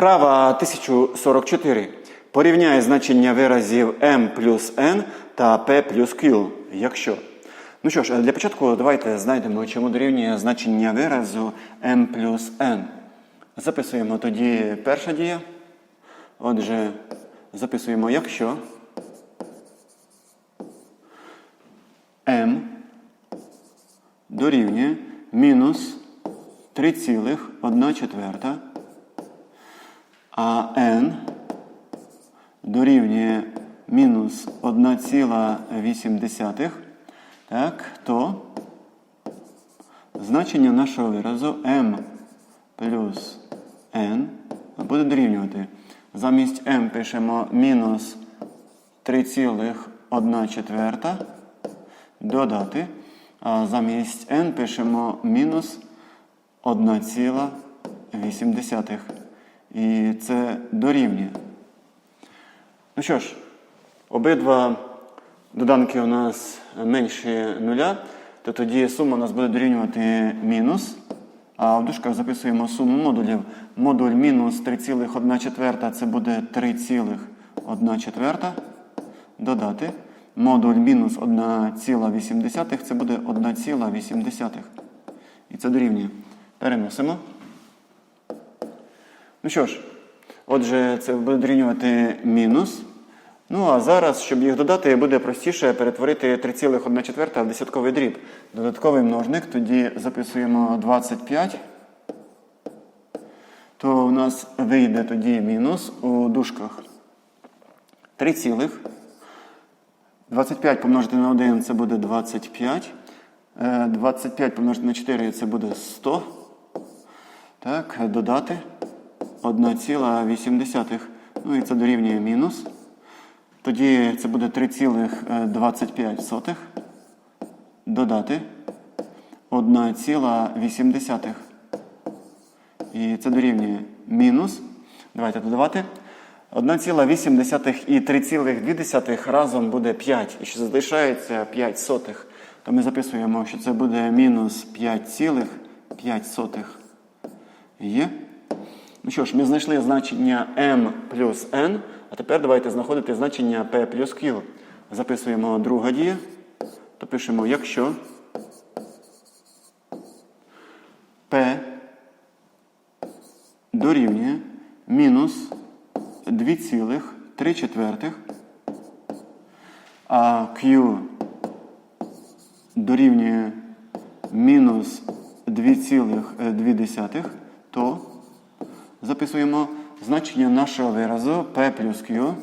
Вправа 1044. Порівняй значення виразів m плюс n та p плюс q, якщо. Ну що ж, для початку давайте знайдемо, чому дорівнює значення виразу m плюс n. Записуємо тоді перша дія. Отже, записуємо, якщо m дорівнює мінус 3,1 четверта, а n дорівнює мінус 1,8, так, то значення нашого виразу m плюс n буде дорівнювати. Замість m пишемо мінус 3,1 четверта додати, а замість n пишемо мінус 1,8. І це дорівнює. Ну що ж, обидва доданки у нас менші нуля, то тоді сума у нас буде дорівнювати мінус. А в дужках записуємо суму модулів. Модуль мінус 3,1 четверта це буде 3,1 четверта. Додати. Модуль мінус 1,8 це буде 1,8. І це дорівнює. Переносимо. Ну що ж, отже, це буде дорівнювати мінус. Ну, а зараз, щоб їх додати, буде простіше перетворити 3,1 четверта в десятковий дріб. Додатковий множник, тоді записуємо 25. То у нас вийде тоді мінус у дужках 3 цілих. 25 помножити на 1 це буде 25. Е, 25 помножити на 4 це буде 100. Так, додати 1,8. Ну і це дорівнює мінус. Тоді це буде 3,25. Додати 1,8. І це дорівнює мінус. Давайте додавати. 1,8 і 3,2 разом буде 5. І ще залишається 5 сотих. То ми записуємо, що це буде мінус 5,5. Є. Ну що ж, ми знайшли значення m плюс n, а тепер давайте знаходити значення p плюс q. Записуємо друга дія, то пишемо, якщо p дорівнює мінус 2,3 четвертих, а q дорівнює мінус 2,2, то записуємо значення нашого виразу p плюс q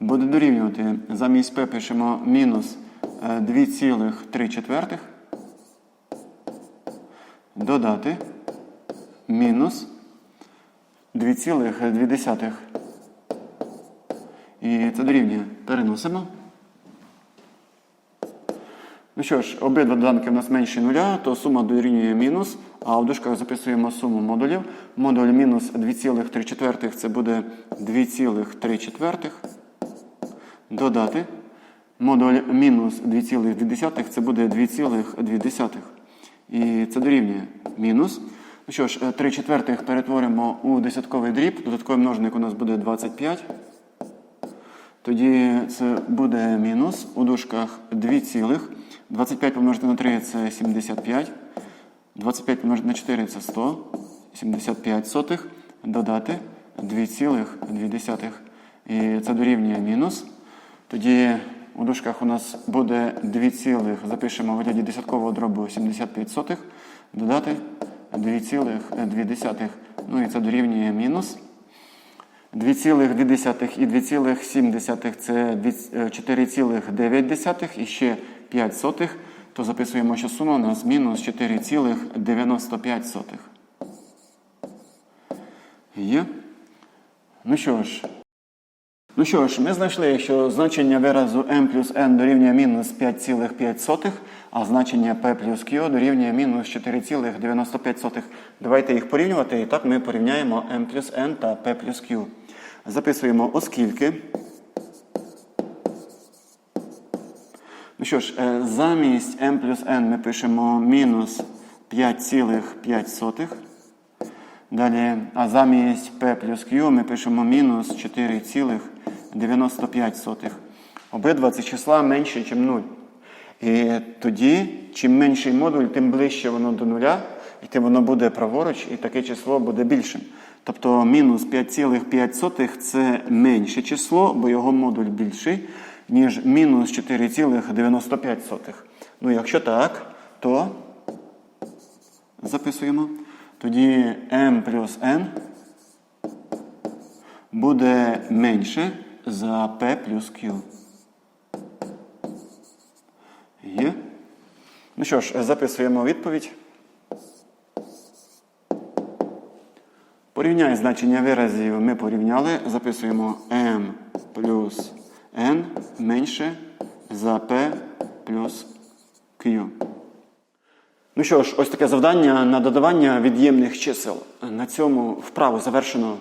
буде дорівнювати. Замість p пишемо мінус 2,3 четвертих. Додати мінус 2,2. І це дорівнює. Переносимо. Ну що ж, обидва доданки в нас менші нуля, то сума дорівнює мінус, а в дужках записуємо суму модулів. Модуль мінус 2,3 це буде 2,3. Додати. Модуль мінус 2,2 це буде 2,2. І це дорівнює мінус. Ну що ж, 3 четвертих перетворимо у десятковий дріб. Додатковий множник у нас буде 25. Тоді це буде мінус у дужках 2 цілих. 25 помножити на 3 це 75. 25 помножити на 4 це 100. 75 сотих. Додати 2,2. І це дорівнює мінус. Тоді у дужках у нас буде 2 цілих. Запишемо в вигляді десяткового дробу 75 сотих. Додати 2,2. Ну і це дорівнює мінус. 2,2 і 2,7 це 4,9 і ще 5 то записуємо, що сума у нас мінус 4,95. Є? Ну що ж. Ну що ж, ми знайшли, що значення виразу m плюс n дорівнює мінус 5,5, а значення p плюс q дорівнює мінус 4,95. Давайте їх порівнювати, і так ми порівняємо m плюс n та p плюс q. Записуємо, оскільки. Ну що ж, е, замість m плюс n ми пишемо мінус 5,5. Далі, а замість P плюс Q ми пишемо мінус 4,95. Обидва ці числа менші, ніж 0. І тоді, чим менший модуль, тим ближче воно до нуля, і тим воно буде праворуч, і таке число буде більшим. Тобто мінус 5,5 це менше число, бо його модуль більший, ніж мінус 4,95. Ну, якщо так, то записуємо. Тоді m плюс n буде менше за p плюс q. Є. Ну що ж, записуємо відповідь. Порівняй значення виразів ми порівняли. Записуємо m плюс n менше за p плюс q. Ну що ж, ось таке завдання на додавання від'ємних чисел. На цьому вправу завершено.